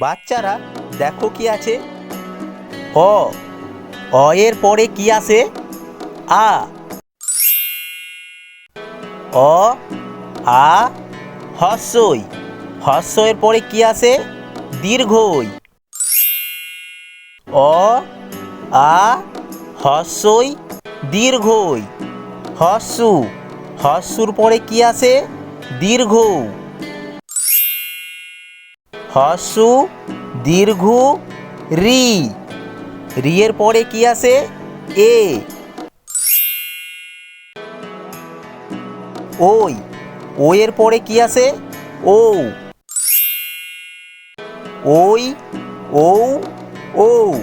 বাচ্চারা, দেখো কি আছে? অ অ এর পরে কি আসে আ। অ, আ, হস্যই। হস্য এর পরে কি আসে দীর্ঘই। অ, আ, হস্যই, দীর্ঘই। হস্যু। হস্যুর পরে কি আসে দীর্ঘ হস্যু দীর্ঘ, রি। রি এর পরে কি আসে এ। ওই। ও এর পরে কি আসে ও। ওই ও ও